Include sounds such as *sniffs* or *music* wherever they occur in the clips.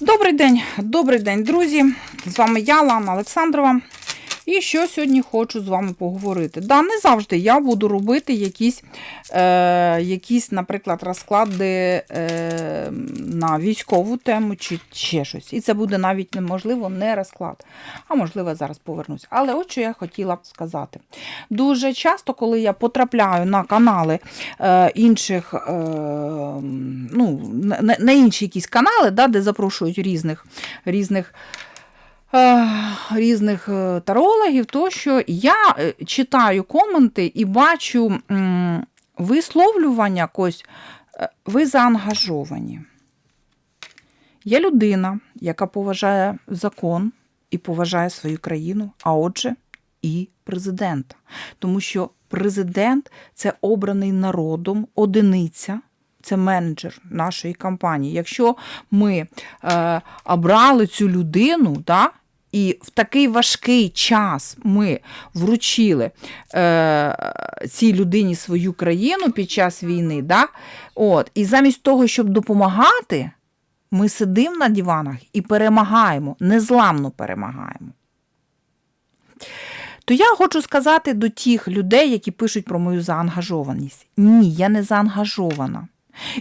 Добрий день, добрий день, друзі. З вами я, Лана Олександрова. І що сьогодні хочу з вами поговорити. Да, не завжди я буду робити якісь, е, якісь наприклад, розклади е, на військову тему чи ще щось. І це буде навіть неможливо не розклад. А можливо, зараз повернусь. Але от що я хотіла б сказати. Дуже часто, коли я потрапляю на канали е, інших, е, ну, на, на інші якісь канали, да, де запрошують різних різних. Різних е, тарологів, то що я е, читаю коменти і бачу висловлювання якось, е, ви заангажовані. Є людина, яка поважає закон і поважає свою країну, а отже, і президента. Тому що президент це обраний народом, одиниця. Це менеджер нашої компанії. Якщо ми е, обрали цю людину, да, і в такий важкий час ми вручили е, цій людині свою країну під час війни, да, от, і замість того, щоб допомагати, ми сидимо на диванах і перемагаємо, незламно перемагаємо. То я хочу сказати до тих людей, які пишуть про мою заангажованість. Ні, я не заангажована.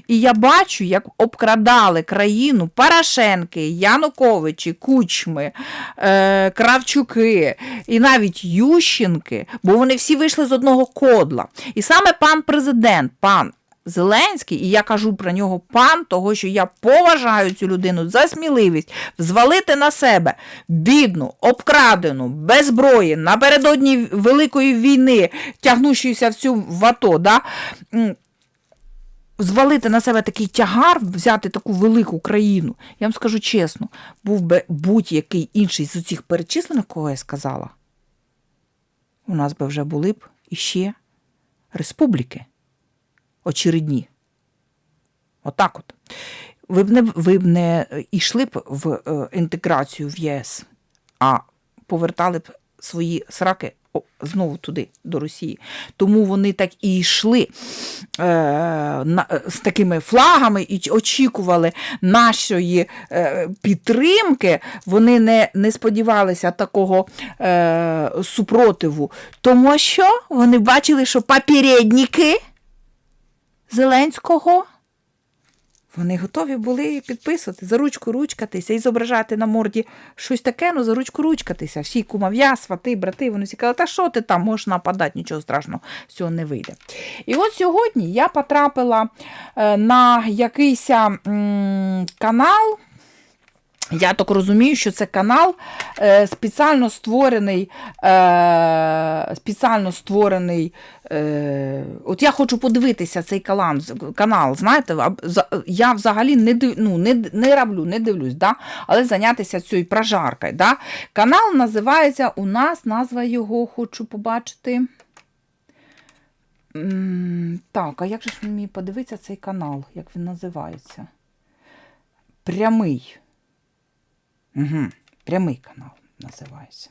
І я бачу, як обкрадали країну Порошенки, Януковичі, Кучми, е, Кравчуки і навіть Ющенки, бо вони всі вийшли з одного кодла. І саме пан президент, пан Зеленський, і я кажу про нього пан, того, що я поважаю цю людину за сміливість звалити на себе бідну, обкрадену, без зброї, напередодні Великої війни, тягнущуюся в цю в АТО, да? Звалити на себе такий тягар, взяти таку велику країну, я вам скажу чесно, був би будь-який інший з цих перечислених, кого я сказала, у нас би вже були б іще республіки очередні. Отак от. Ви б не, ви б не йшли б в е, інтеграцію в ЄС, а повертали б свої сраки знову туди, до Росії. Тому вони так і йшли е, на, е, з такими флагами і очікували нашої е, підтримки. Вони не, не сподівалися такого е, супротиву, тому що вони бачили, що попередники Зеленського. Вони готові були підписувати, за ручку ручкатися і зображати на морді щось таке, ну за ручку ручкатися. Всі кумав'я, свати, брати, вони всі казали, та що ти там можеш нападати, нічого страшного, з цього не вийде. І от сьогодні я потрапила е, на якийсь канал. Я так розумію, що це канал е, спеціально створений, е, спеціально створений. Е, от я хочу подивитися цей канал, канал знаєте, я взагалі не, див, ну, не, не роблю, не дивлюсь, да? але зайнятися цією прожаркою. Да? Канал називається, у нас назва його хочу побачити. Так, а як же ж мені подивитися цей канал, як він називається? Прямий. Угу. Прямий канал називається.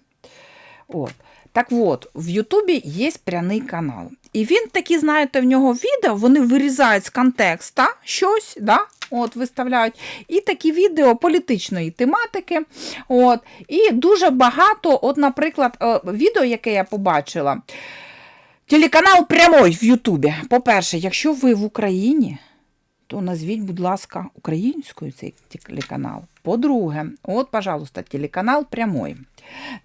От. Так от, в Ютубі є прямий канал. І він такі, знаєте, в нього відео, вони вирізають з контекста щось, да? от, виставляють. І такі відео політичної тематики. От. І дуже багато, от, наприклад, е, відео, яке я побачила. Телеканал прямой в Ютубі. По-перше, якщо ви в Україні, то назвіть, будь ласка, українською цей телеканал. По-друге, от, пожалуйста, телеканал прямой.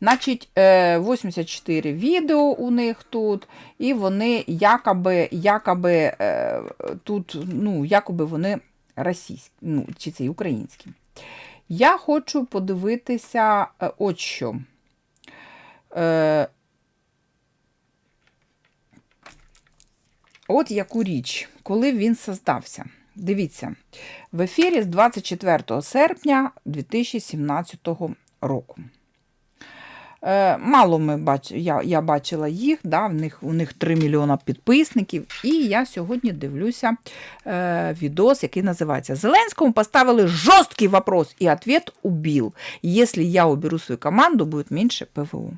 Значить, е, 84 відео у них тут, і вони якоби, якоби е, тут, ну, якоби вони російські, ну, чи це українські. Я хочу подивитися, е, от що. Е, От яку річ, коли він создався. Дивіться, в ефірі з 24 серпня 2017 року. Е, мало ми бач, я, я бачила їх, да, в них, у них 3 мільйона підписників. І я сьогодні дивлюся е, відос, який називається Зеленському поставили жорсткий вопрос, і ответ убил. Якщо я уберу свою команду, буде менше ПВО.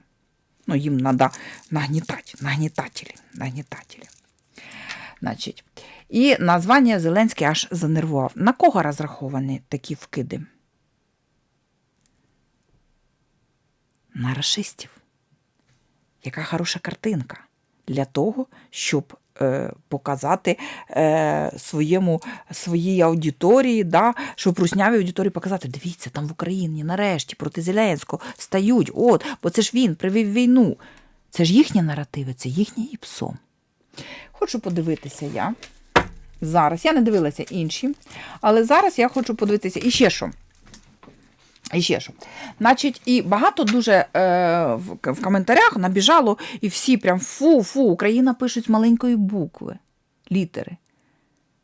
Ну, їм треба нагнітати, нагнітателі, нагнітателі. Значить, і названня Зеленський аж занервував. На кого розраховані такі вкиди? на расистів. Яка хороша картинка для того, щоб е, показати е, своєму, своїй аудиторії, да, щоб руснявій аудиторії показати, дивіться, там в Україні нарешті проти Зеленського стають, от, бо це ж він привів війну. Це ж їхні наративи, це їхнє іпсо. Хочу подивитися я. Зараз. Я не дивилася інші, але зараз я хочу подивитися і ще що. І ще що. Значить, і багато дуже е, в, в коментарях набіжало, і всі прям фу-фу, Україна пишуть з маленької букви, літери.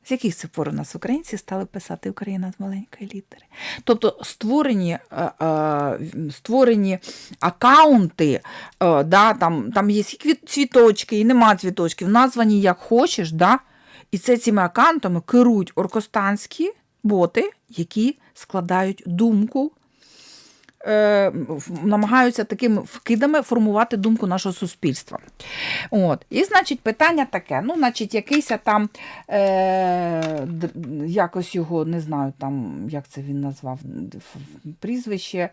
З яких це пор у нас українці стали писати Україна з маленької літери? Тобто створені е, е, створені акаунти, е, да, там, там є цвіточки, і нема цвіточків, названі як хочеш, да, і це цими акаунтами керують оркостанські боти, які складають думку е, намагаються такими вкидами формувати думку нашого суспільства. От. І, значить, питання таке: ну, значить, якийсь там е, якось його, не знаю, там, як це він назвав, прізвище.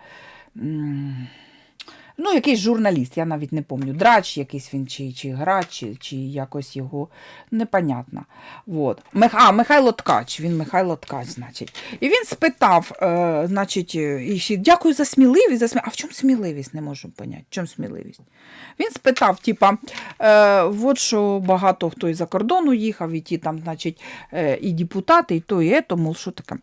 Ну, якийсь журналіст, я навіть не пам'ятаю, драч якийсь він, чи, чи грач, чи, чи якось його непонятно. Вот. А, Михайло Ткач, він Михайло Ткач, значить. І він спитав, е, значить, е, і ще, дякую за сміливість. За смі... А в чому сміливість? Не можу поняти. В чому сміливість? Він спитав, типа, е, от що багато хто із за кордону їхав, і ті там, значить, е, і депутати, і то, і ето, мов, що таке.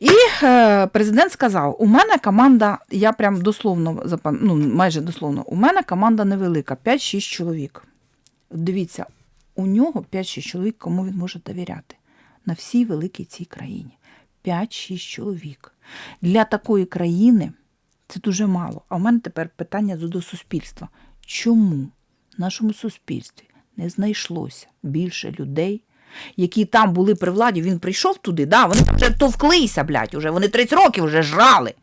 І е, президент сказав: у мене команда, я прям дословно ну, майже дословно, у мене команда невелика, 5-6 чоловік. Дивіться, у нього 5-6 чоловік, кому він може довіряти на всій великій цій країні. 5-6 чоловік. Для такої країни це дуже мало. А в мене тепер питання до суспільства. Чому в нашому суспільстві не знайшлося більше людей, які там були при владі? Він прийшов туди, да, вони там вже товклися, блядь, уже, вони 30 років вже жрали.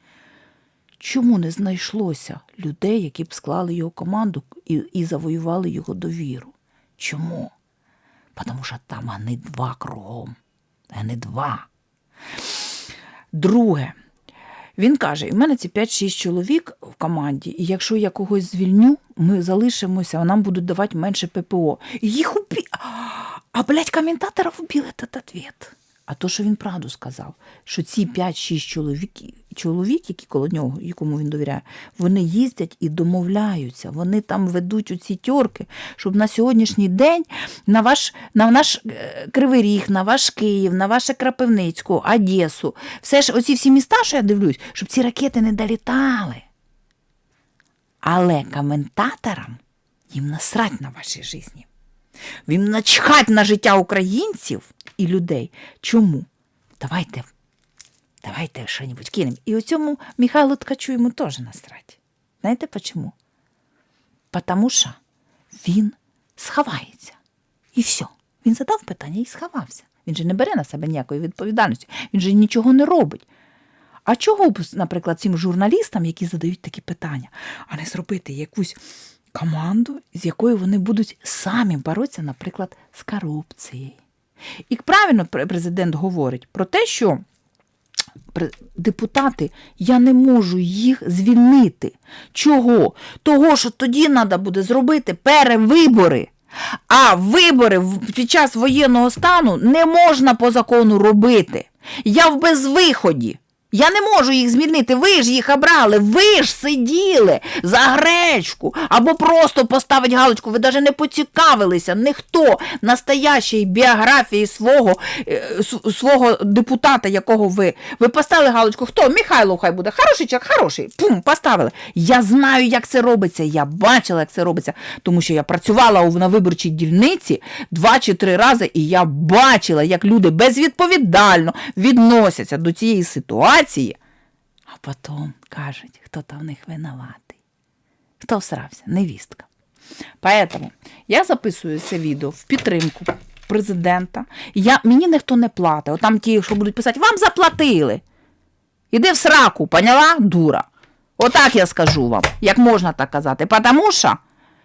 Чому не знайшлося людей, які б склали його команду і, і завоювали його довіру? Чому? Тому що там вони два кругом. Вони два. Друге, він каже: у мене ці 5-6 чоловік в команді, і якщо я когось звільню, ми залишимося, а нам будуть давати менше ППО. Їх. А, блядь, коментаторів убили этот ответ. А то, що він правду сказав, що ці 5-6 чоловік, чоловік, які коло нього, якому він довіряє, вони їздять і домовляються. Вони там ведуть оці тьорки, щоб на сьогоднішній день на ваш, на наш е, Кривий Ріг, на ваш Київ, на ваше Крапивницьку, Одесу, все ж оці всі міста, що я дивлюсь, щоб ці ракети не долітали. Але коментаторам їм насрать на вашій житті. Їм начхать на життя українців і людей. Чому? Давайте, давайте що-небудь кинемо. І у цьому Михайлу Ткачу йому теж насрать. Знаєте почему? Потому що він сховається. І все. Він задав питання і сховався. Він же не бере на себе ніякої відповідальності, він же нічого не робить. А чого б, наприклад, цим журналістам, які задають такі питання, а не зробити якусь команду, з якою вони будуть самі боротися, наприклад, з корупцією. І правильно президент говорить про те, що депутати, я не можу їх звільнити. Чого? Того, що тоді треба буде зробити перевибори. А вибори під час воєнного стану не можна по закону робити. Я в безвиході. Я не можу їх звільнити. Ви ж їх обрали, ви ж сиділи за гречку або просто поставить галочку. Ви навіть не поцікавилися, ніхто настоящої біографії свого, е, свого депутата, якого ви. Ви поставили галочку. Хто? Михайло хай буде. Хороший чоловік, хороший. Пум, поставили. Я знаю, як це робиться. Я бачила, як це робиться, тому що я працювала на виборчій дільниці два чи три рази, і я бачила, як люди безвідповідально відносяться до цієї ситуації, а потім кажуть, хто там в них винуватий. Хто всрався? Невістка. Поэтому я записую це відео в підтримку президента. Я, мені ніхто не платить. Отам ті, що будуть писати, вам заплатили. Іди в сраку, поняла, дура? Отак я скажу вам, як можна так казати. Потому що,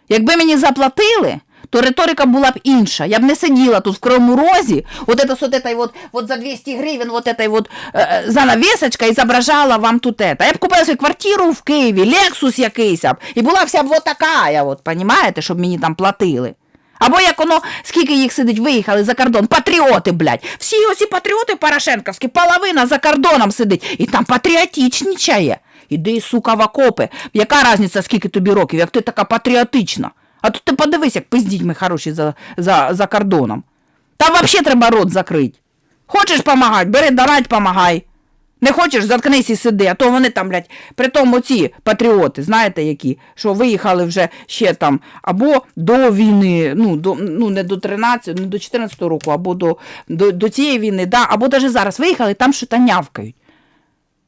якби мені заплатили, то риторика була б інша. Я б не сиділа тут в Кривому Розі, от это, вот этой вот, вот за 200 гривень, вот этой вот е, занавесочка і зображала вам тут это. Я б купила собі квартиру в Києві, Лексус якийсь, б, і була вся б вот така, от, понімаєте, щоб мені там платили. Або як воно, скільки їх сидить, виїхали за кордон, патріоти, блядь. Всі оці патріоти порошенковські, половина за кордоном сидить, і там патріотичнічає. Іди, сука, в окопи. Яка різниця, скільки тобі років, як ти така патріотична? А тут ти подивись, як пиздіть ми хороші за, за, за кордоном. Там взагалі треба рот закрити. Хочеш помагати, бери, давай, помагай. Не хочеш, заткнись і сиди, а то вони там, блядь, при тому ці патріоти, знаєте які, що виїхали вже ще там або до війни, ну, до, ну не до 13, не до 14 року, або до, до, до цієї війни, да, або навіть зараз виїхали, там що нявкають.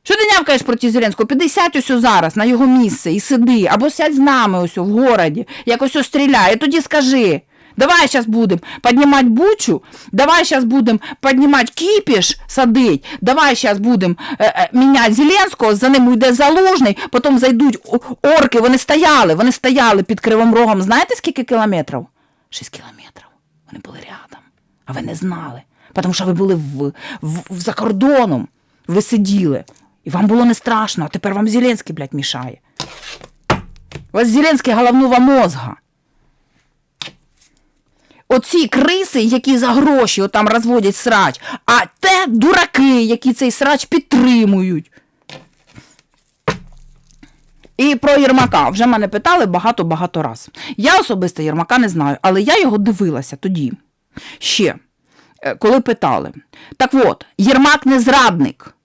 Що ти нявкаєш проти Зеленського? Піди ось зараз на його місце і сиди, або сядь з нами ось в городі, якось ось стріляй, і тоді скажи. Давай сейчас будем поднимать бучу, давай сейчас будем поднимать кипіш, садить, давай сейчас будем е, е, міняти Зеленського, за ним йде Залужний, потім зайдуть орки, вони стояли, вони стояли під Кривим Рогом, знаєте скільки кілометрів? Шість кілометрів. Вони були рядом, а ви не знали, тому що ви були в, в, в, за кордоном, ви сиділи, і вам було не страшно, а тепер вам Зеленський, блядь, мішає. У вас Зеленський головного мозга. Оці криси, які за гроші отам розводять срач, а те дураки, які цей срач підтримують. І про Єрмака вже мене питали багато-багато раз. Я особисто Єрмака не знаю, але я його дивилася тоді. Ще, е, коли питали. Так от, Єрмак не зрадник.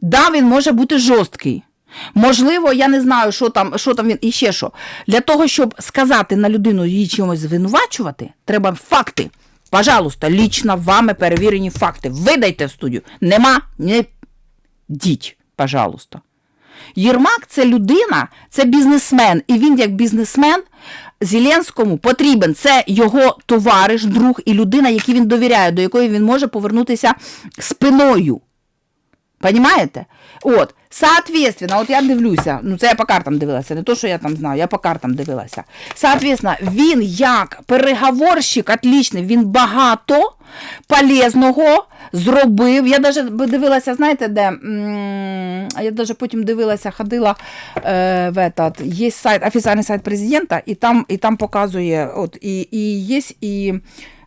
Да, він може бути жорсткий. Можливо, я не знаю, що там, що там він і ще що. Для того, щоб сказати на людину її чимось звинувачувати, треба факти. Пожалуйста, лічно вами перевірені факти. Видайте в студію. Нема, не діть, пожалуйста. Єрмак це людина, це бізнесмен, і він як бізнесмен Зеленському потрібен. Це його товариш, друг і людина, якій він довіряє, до якої він може повернутися спиною. Понимаєте? От, соответственно, от я дивлюся, ну це я по картам дивилася, не то, що я там знаю, я по картам дивилася. Соответственно, він як переговорщик отличний, він багато полезного зробив. Я навіть дивилася, знаєте, де? Я навіть потім дивилася, ходила е, в этот, є сайт, офіційний сайт президента, і там, і там показує, от, і, і є і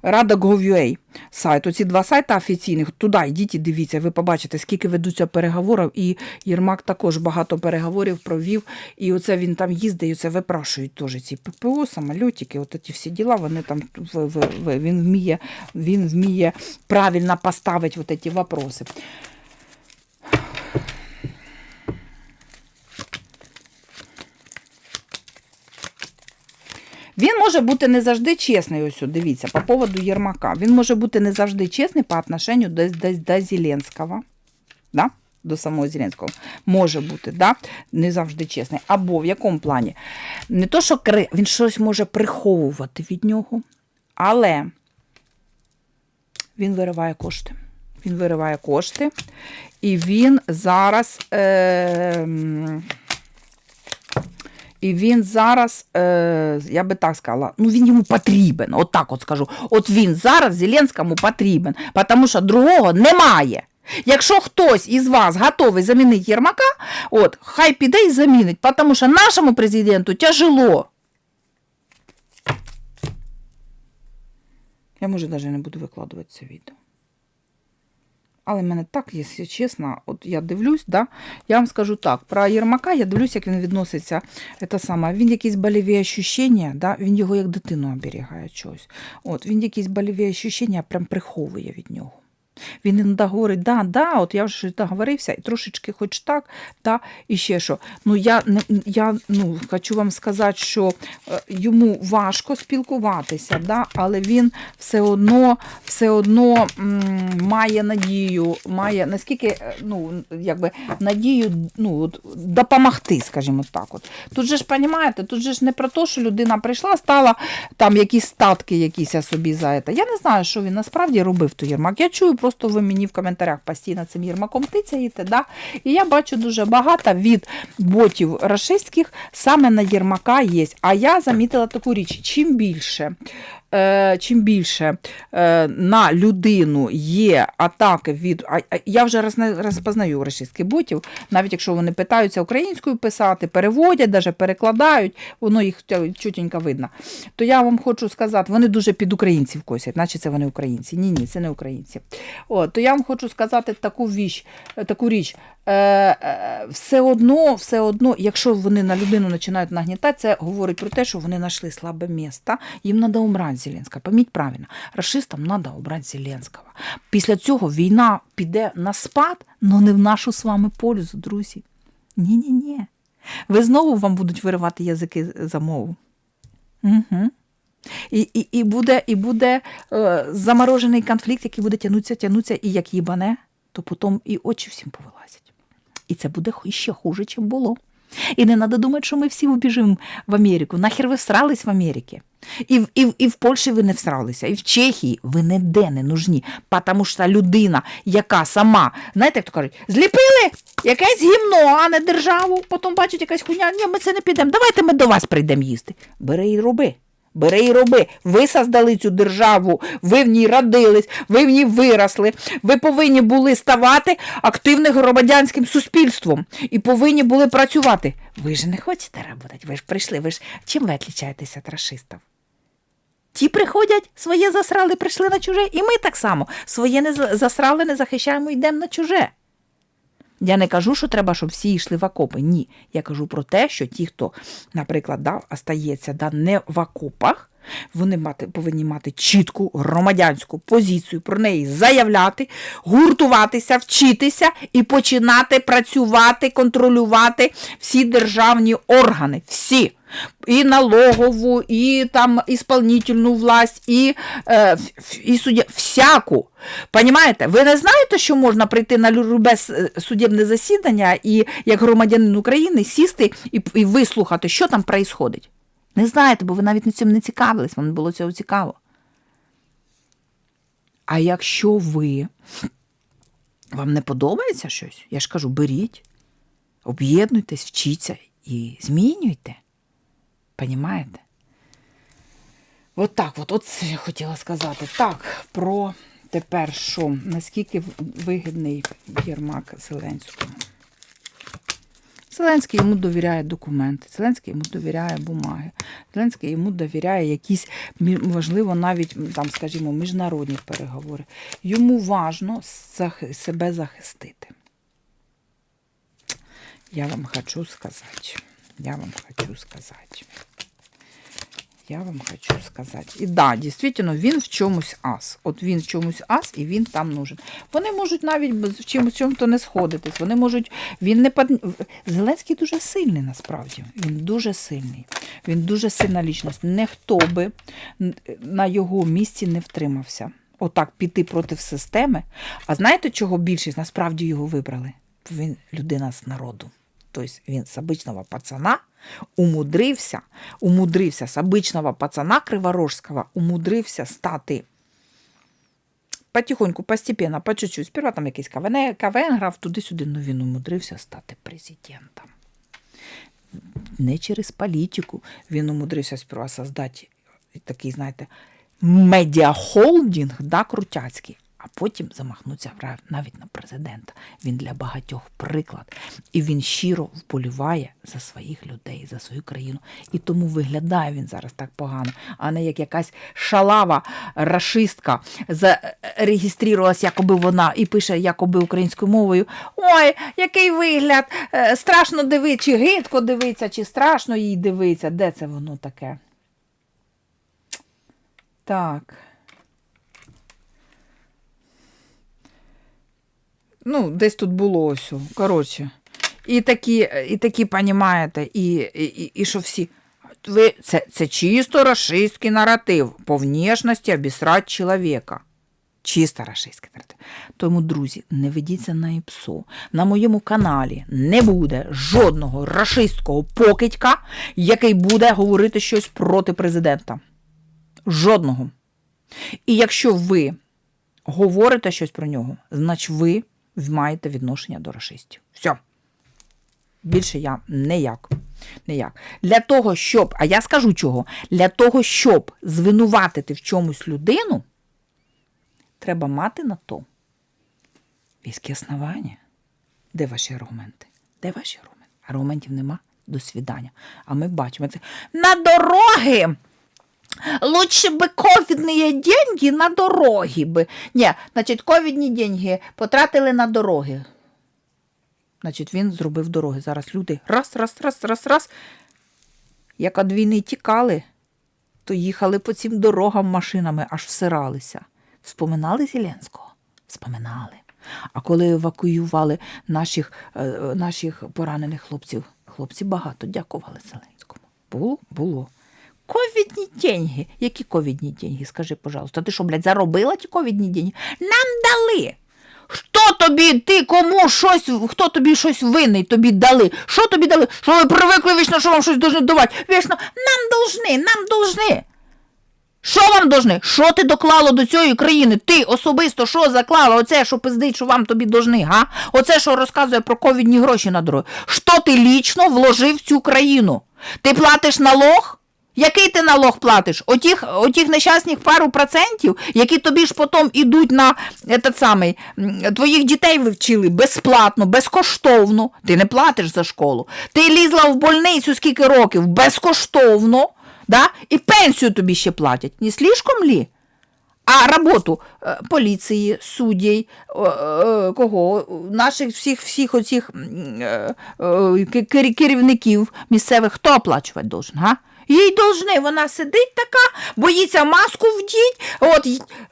Рада Gov.ua сайт. Оці два сайти офіційних. Туди йдіть і дивіться, ви побачите, скільки ведуться переговорів. І Єрмак також багато переговорів провів. І оце він там їздить, і це випрошують теж ці ППО, самолітики, от ці всі діла. Вони там він вміє, він вміє правильно поставити от ці вопроси. Він може бути не завжди чесний, ось, дивіться, по поводу Єрмака. Він може бути не завжди чесний по отношенню до, до, до Зеленського. Да? До самого Зеленського. Може бути, да? не завжди чесний. Або в якому плані? Не то, що кри- він щось може приховувати від нього, але він вириває кошти. Він вириває кошти, і він зараз. Е- і він зараз, е, я би так сказала, ну він йому потрібен. От так от скажу. От він зараз Зеленському потрібен, тому що другого немає. Якщо хтось із вас готовий замінити Єрмака, от, хай піде і замінить, тому що нашому президенту тяжело. Я може навіть не буду викладувати це відео. Але в мене так, якщо чесно, от я дивлюсь, да, я вам скажу так, про Єрмака я дивлюсь, як він відноситься. Це саме, він якісь боліві ощущення, да, він його як дитину оберігає чогось. От, він якісь боліві ощущення прям приховує від нього. Він іноді говорить, да, да, от я вже щось договорився, і трошечки хоч так, та, і ще що. Ну, я, я ну, хочу вам сказати, що е, йому важко спілкуватися, да, але він все одно, все одно м, має надію, має наскільки е, ну, якби, надію ну, от, допомогти, скажімо так. От. Тут же ж, розумієте, тут же ж не про те, що людина прийшла, стала там якісь статки якісь собі за це. Я не знаю, що він насправді робив, то Єрмак. Я чую просто ви мені в коментарях постійно цим Єрмаком тицяєте. Да? І я бачу дуже багато від ботів рашистських саме на Єрмака є. А я замітила таку річ: чим більше. е, Чим більше е, на людину є атаки від. Я вже розпознаю російських ботів, навіть якщо вони питаються українською писати, переводять, даже перекладають, воно їх чутенько видно. То я вам хочу сказати, вони дуже під українців косять, наче це вони українці. Ні, ні, це не українці. От, то я вам хочу сказати таку віч, таку річ. Е, е, все одно, все одно, якщо вони на людину починають нагнітати, це говорить про те, що вони знайшли слабе місце. Їм треба обрати Зеленського. Поміть правильно, расистам треба обрати Зеленського. Після цього війна піде на спад, але не в нашу з вами пользу, друзі. Ні-ні-ні. Ви знову вам будуть виривати язики за мову. Угу. І, і, і буде, і буде е, заморожений конфлікт, який буде тягнутися, тягнутися, і як їбане, то потім і очі всім повилазять. І це буде ще хуже, чим було. І не треба думати, що ми всі убіжимо в Америку. Нахер ви всрались в Америці. І, в- і, в- і в Польщі ви не всралися, і в Чехії ви ніде не нужні. Тому що людина, яка сама, знаєте, як то кажуть, зліпили якесь гімно, а не державу, потім бачать якась хуйня, ні, ми це не підемо. Давайте ми до вас прийдемо їсти. Бери і роби. Бери і роби. Ви создали цю державу, ви в ній родились, ви в ній виросли. Ви повинні були ставати активним громадянським суспільством і повинні були працювати. Ви ж не хочете працювати, ви ж прийшли. Ви ж чим ви відрізняєтеся від расистів? Ті приходять, своє засрали, прийшли на чуже, і ми так само своє не засрали, не захищаємо, йдемо на чуже. Я не кажу, що треба, щоб всі йшли в окопи. Ні. Я кажу про те, що ті, хто, наприклад, да, остається да, не в окопах, вони мати, повинні мати чітку громадянську позицію, про неї заявляти, гуртуватися, вчитися і починати працювати, контролювати всі державні органи. Всі. І налогову, і там ісполнительну власть, і, е, і суддя, всяку. Понімаєте? Ви не знаєте, що можна прийти на любе судебне засідання і як громадянин України сісти і, і вислухати, що там відбувається? Не знаєте, бо ви навіть на цьому не цікавились, вам було цього цікаво. А якщо ви вам не подобається щось, я ж кажу, беріть, об'єднуйтесь, вчіться і змінюйте. Понімаєте? От так, от, от я хотіла сказати. Так, про тепер що? Наскільки вигідний Єрмак Зеленському? Зеленський йому довіряє документи, Зеленський йому довіряє бумаги, Зеленський йому довіряє якісь, можливо, навіть там, скажімо, міжнародні переговори. Йому важно себе захистити. Я вам хочу сказати. Я вам хочу сказати. Я вам хочу сказати. І да, дійсно, він в чомусь ас. От він в чомусь ас, і він там нужен. Вони можуть навіть в чомусь чому-то не сходитись. Вони можуть. Він не под... Зеленський дуже сильний насправді. Він дуже сильний. Він дуже сильна лічність. Ніхто би на його місці не втримався. Отак піти проти системи. А знаєте, чого більшість насправді його вибрали? Він людина з народу. Тобто він з обичного пацана умудрився, умудрився з обичного пацана Криворожського, умудрився стати потихоньку, постепенно, по чуть-чуть. Сперва там якийсь КВН, КВН грав туди-сюди, але він умудрився стати президентом. Не через політику. Він умудрився сперва создати такий, знаєте, медіахолдинг, да, крутяцький, а потім замахнуться навіть на президента. Він для багатьох приклад. І він щиро вболіває за своїх людей, за свою країну. І тому виглядає він зараз так погано, а не як якась шалава рашистка зареєструвалась, якоби вона, і пише якоби українською мовою. Ой, який вигляд! е, Страшно дивитися, чи гидко дивиться, чи страшно їй дивиться. Де це воно таке? Так. Ну, десь тут було ось. Коротше. І такі, і такі, понімаєте, і, і, і, і що всі. Ви, це, це чисто рашистський наратив. По внешності обісрать чоловіка. Чисто рашистський наратив. Тому, друзі, не ведіться на ІПСО. На моєму каналі не буде жодного рашистського покидька, який буде говорити щось проти президента. Жодного. І якщо ви говорите щось про нього, значить ви маєте відношення до расистів. Все. Більше я ніяк. Ніяк. Для того, щоб, а я скажу чого, для того, щоб звинуватити в чомусь людину, треба мати на то війські основання. Де ваші аргументи? Де ваші аргументи? Аргументів нема. До свідання. А ми бачимо це. На дороги! Лучше бы ковідні деньги на дороги би. Ні, значить, ковідні деньги потратили на дороги. Значить, він зробив дороги. Зараз люди раз, раз, раз, раз, раз. Як від війни тікали, то їхали по цим дорогам машинами, аж всиралися. Вспоминали Зеленського? Вспоминали. А коли евакуювали наших, е, наших поранених хлопців, хлопці багато дякували Зеленському. Було? Було. Ковідні деньги. Які ковідні деньги? Скажи, пожалуйста, ти що, блядь, заробила ті ковідні деньги? Нам дали. Хто тобі, ти кому щось, хто тобі щось винний тобі дали? Що тобі дали? Що ви привикли вічно, що вам щось должны давати? Вічно, нам должны, нам должны. Що вам должны? Що ти доклало до цієї країни? Ти особисто що заклала? Оце, що пиздить, що вам тобі должны, га? Оце, що розказує про ковідні гроші на дороги. Що ти лічно вложив в цю країну? Ти платиш налог? Який ти налог платиш? Отіх, отіх нещасних пару процентів, які тобі ж потім ідуть на этот самий, твоїх дітей вивчили безплатно, безкоштовно. Ти не платиш за школу. Ти лізла в больницю скільки років безкоштовно, да? і пенсію тобі ще платять. Не слишком лі? А роботу е, поліції, суддей, е, е, кого? Наших всіх всіх оцих керівників місцевих хто оплачувати должен, га? Їй должны, вона сидить така, боїться маску вдіть, от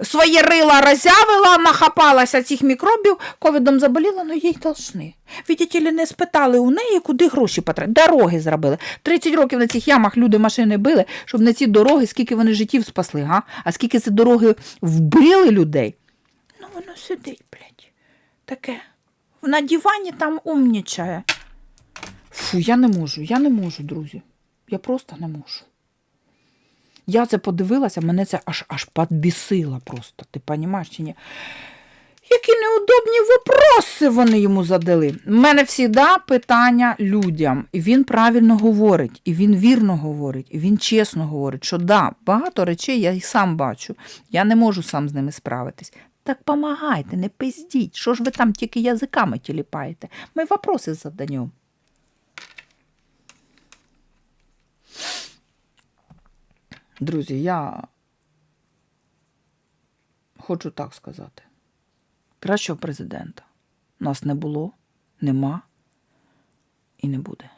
своє рила роззявила, нахапалася цих мікробів, ковідом заболіла, ну їй должны. Ли, не спитали у неї, куди гроші потратили. Дороги зробили. 30 років на цих ямах люди машини били, щоб на ці дороги, скільки вони життів спасли, га? а скільки ці дороги вбили людей. Ну воно сидить, блядь. Таке. На дивані там умнічає. Фу, я не можу, я не можу, друзі. Я просто не можу. Я це подивилася, мене це аж аж підбісило просто. Ти розумієш чи ні? Які неудобні вопроси вони йому задали. У мене завжди питання людям, і він правильно говорить, і він вірно говорить, і він чесно говорить, що да, багато речей я і сам бачу. Я не можу сам з ними справитись. Так помагайте, не пиздіть. Що ж ви там тільки язиками тіліпаєте? Ми вопроси задаємо. Друзі, я хочу так сказати. Кращого президента нас не було, нема і не буде.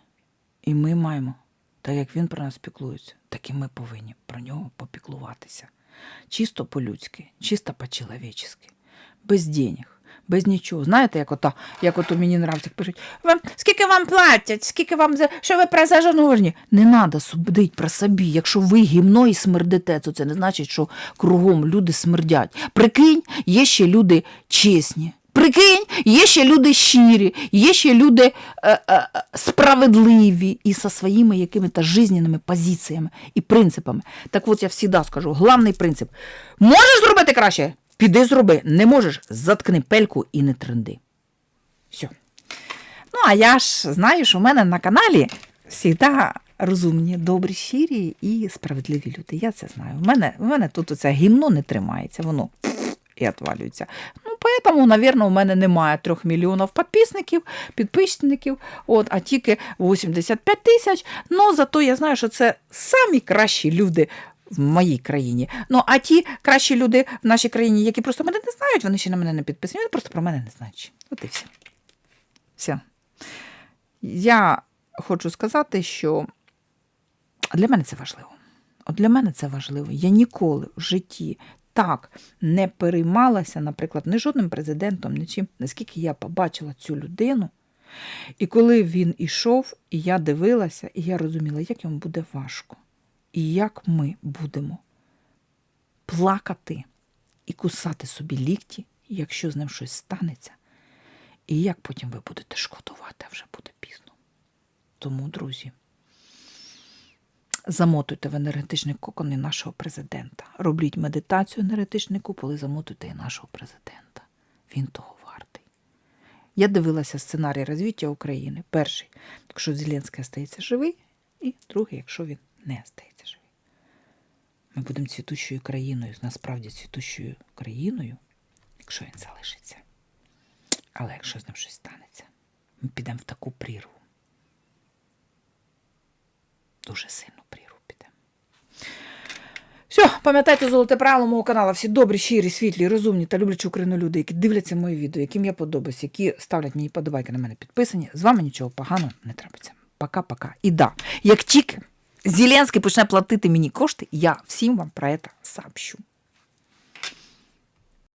І ми маємо, так як він про нас піклується, так і ми повинні про нього попіклуватися. Чисто по-людськи, чисто по-чоловічески, без денег, без нічого. Знаєте, як ото, як ото мені нравиться, пишуть, вам, скільки вам платять, скільки вам за що ви про зажоновані? Не треба судить про собі. Якщо ви гімно і смердите, то це не значить, що кругом люди смердять. Прикинь, є ще люди чесні. Прикинь, є ще люди щирі, є ще люди е, е, справедливі і зі своїми якими-то жизненними позиціями і принципами. Так от я завжди скажу, головний принцип. Можеш зробити краще? Піди зроби. Не можеш, заткни пельку і не тренди. Все. Ну, а я ж знаю, що в мене на каналі завжди розумні, добрі, щирі і справедливі люди. Я це знаю. У мене, у мене тут оце гімно не тримається, воно *sniffs* і отвалюється. Ну, поэтому, наверное, у мене немає трьох мільйонів підписників, підписників, от, а тільки 85 тисяч. Ну, зато я знаю, що це самі кращі люди в моїй країні. Ну, а ті кращі люди в нашій країні, які просто мене не знають, вони ще на мене не підписані, вони просто про мене не знають. От і все. Все. Я хочу сказати, що для мене це важливо. От для мене це важливо. Я ніколи в житті так не переймалася, наприклад, не жодним президентом, нічим, наскільки я побачила цю людину. І коли він ішов, і я дивилася, і я розуміла, як йому буде важко, і як ми будемо плакати і кусати собі лікті, якщо з ним щось станеться, і як потім ви будете шкодувати, а вже буде пізно. Тому, друзі, Замотуйте в енергетичний кокон і нашого президента. Робіть медитацію енергетичний купол і замотуйте і нашого президента. Він того вартий. Я дивилася сценарій розвиття України. Перший, якщо Зеленський стається живий, і другий, якщо він не стається живий. Ми будемо цвітущою країною, насправді цвітущою країною, якщо він залишиться. Але якщо з ним щось станеться, ми підемо в таку прірву. Дуже сильну прірву підемо. Все, пам'ятайте золоте правило мого каналу. Всі добрі, щирі, світлі, розумні та люблячі Україну люди, які дивляться мої відео, яким я подобаюся, які ставлять мені подобайки на мене підписані. З вами нічого поганого не трапиться. Пока-пока. І да, як тільки Зеленський почне платити мені кошти, я всім вам про це сообщу.